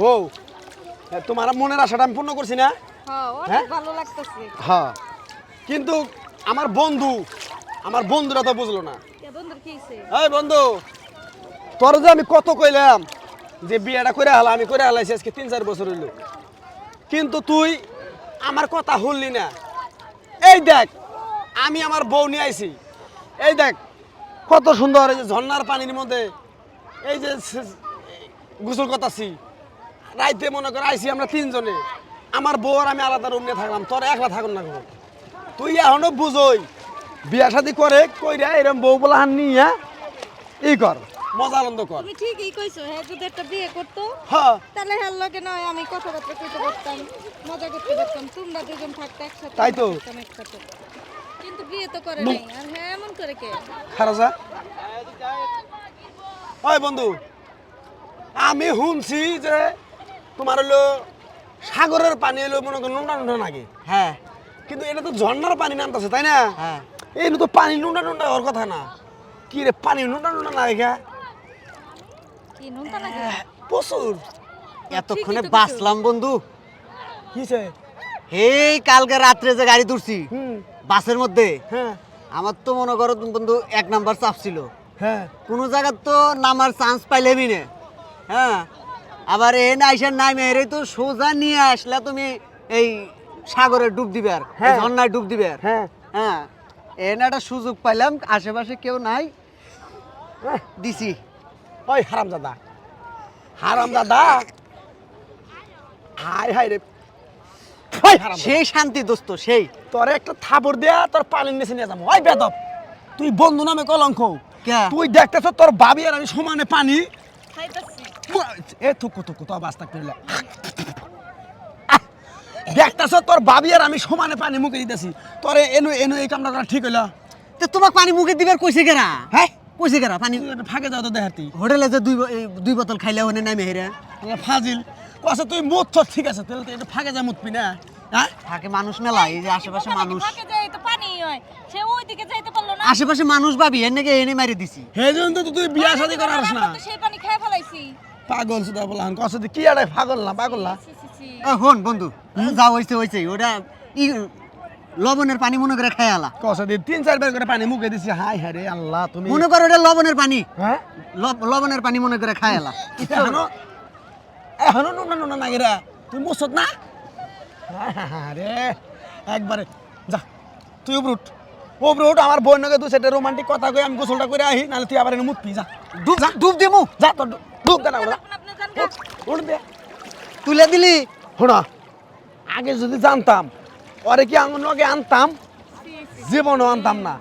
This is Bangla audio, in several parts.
বউ তোমার মনের আশাটা আমি পূর্ণ করছি না? হ্যাঁ হ্যাঁ? হ্যাঁ। কিন্তু আমার বন্ধু আমার বন্ধুরা তো বুঝলো না। এই বন্ধু তোর যে আমি কত কইলাম যে বিয়েটা করে হালা আমি করে হালাইছি আজকে তিন চার বছর হইল। কিন্তু তুই আমার কথা শুনলি না। এই দেখ আমি আমার বউ নিয়ে আইছি। এই দেখ কত সুন্দর এই যে ঝর্ণার পানির মধ্যে এই যে গোসল করতাছি। রাইতে মনে করে আইছি আমরা তিনজনে। আমার বউ আর আমি আলাদা রুম নিয়ে থাকলাম তোর একলা থাকুন না তুই এখনও বুঝোই বিয়া শাদি করে কইরা এরম বউ বলা হান নিয়ে ই কর মজা আনন্দ কর। তুমি ঠিকই কইছো হ্যাঁ যদি একটা বিয়ে করতো হ্যাঁ। তাহলে হ্যার লগে নয় আমি কথাবার্তা কইতে পারতাম মজা করতে পারতাম তোমরা দুজন থাকতে একসাথে তাই তো। কিন্তু বিয়ে তো করে নাই আর হ্যাঁ এমন করে কে? খারাজা। ওই বন্ধু আমি শুনছি যে তোমার হলো সাগরের পানি হলো মনে করো নুন্ডা নুন্ডা নাকি? হ্যাঁ। কিন্তু এটা তো ঝর্ণার পানি নামতেছে তাই না? হ্যাঁ। এই তো পানি নুন্ডা নুন্ডা হওয়ার কথা না। কি রে পানি নুন্ডা নুন্ডা না রেখা কি নুনটা নাকি? প্রচুর। এতক্ষণে বাঁচলাম বন্ধু। কিসে? এই কালকে রাত্রে যে গাড়ি তুলছি হুম। বাসের মধ্যে হ্যাঁ। আমার তো মনে করো তুমি বন্ধু এক নাম্বার চাপ ছিল। হ্যাঁ। কোনো জায়গার তো নামার চান্স পাইলেবি না। হ্যাঁ? আবার এ না আইসার নাই মেরে তো সোজা নিয়ে আসলে তুমি এই সাগরে ডুব দিবে আর হ্যাঁ। ঝর্ণায় ডুব দিবে আর। হ্যাঁ। হ্যাঁ এনে একটা সুযোগ পাইলাম আশেপাশে কেউ নাই। দিছি। ওই হারাম দাদা হারাম দাদা হাই হাই রে। ওই সেই শান্তি দোস্ত সেই। তোর একটা থাপড় দেয়া তোর পানির নিচে নিয়ে যাব। ওই বেদব তুই বন্ধু নামে কলঙ্ক। কে? তুই দেখতেছ তোর ভাবি আর আমি সমানে পানি। খাইতাছি এ থুকু থুকু তো দেখতেছ তোর আর আমি সমানে পানি মুখে দিতেছি। তোরে এনু এনু এই কামটা করা ঠিক হইল? তো তোমার পানি মুখে দিবার কইছে কেরা? হ্যাঁ? কইছে কেরা পানি? তুই একটু ফাঁকে যাও তো দেখাতি হোটেলে যে দুই ব- দুই বোতল খাইলে হনে নাই মেহেরা ফাজিল। কসে তুই মুখ ঠিক আছে তাহলে তুই একটু ফাঁকে যা মুতবি না? হ্যাঁ? থাকে মানুষ মেলা এই যে আশেপাশে মানুষ। ফাঁকে যাই তো পানি সে ওইদিকে যাইতে আশেপাশে মানুষ ভাবি এর নাকি এনে মারি দিছি। হে জন্য তো তুই বিয়া শাদি করার না। সেই পানি খেয়ে ফেলাইছি। পাগল সুদা বললাম তুই কি আড়াই পাগল না পাগল না? হন বন্ধু যা হইছে হইছে ওটা ই লবণের পানি মনে করে খাই আলা। দিয়ে তিন চার বের করে পানি মুখে দিছি হাই হ্যাঁ রে আল্লাহ তুমি মনে করো ওটা লবণের পানি? হ্যাঁ? লব- লবণের পানি মনে করে খাই আলা। এখনও নুনা নুনা নাগিরা তুই মুসত না? রে একবারে যা তুই উপরুট উপরুট আমার বোন নাকি তুই সেটা রোমান্টিক কথা কই আমি গোসলটা করে আহি নাহলে তুই আবার এনে মুতবি যা। ডুব ডুব দিমু যা তোর ডুব দে না ওরা। উঠ দে। তুলে দিলি? শোনা আগে যদি জানতাম ওরে কি আঙুন আগে আনতাম? জীবনও আনতাম না।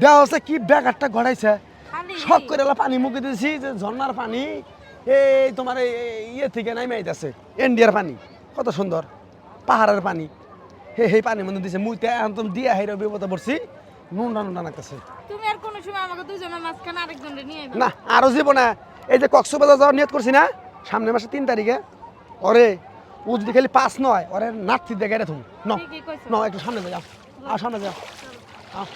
দেওয়া হচ্ছে কি ব্যাগারটা গড়াইছে। শখ করে পানি মুখে দিয়েছি যে ঝর্ণার পানি এই তোমার ইয়ে থেকে নাইমে আইতাছে ইন্ডিয়ার পানি। কত সুন্দর পাহাড়ের পানি। হে সেই পানির মধ্যে দিছে মুইতে এখন তুমি দিয়া হেরে বিপদে পড়ছি। নুনটা নুনডা লাগতেছে তুমি আর কোনো সময় আমাকে দুজনের মাঝখানে আরেকজনের নিয়ে আইবা না আরও জীবনে এই যে কক্সবাজার যাওয়ার নিয়ত করছি না সামনের মাসে তিন তারিখে ওরে ও যদি খালি পাস নয় ওরে নাতি দেখে রে তুমি ন ন একটু সামনে যাও আর সামনে যাও আও।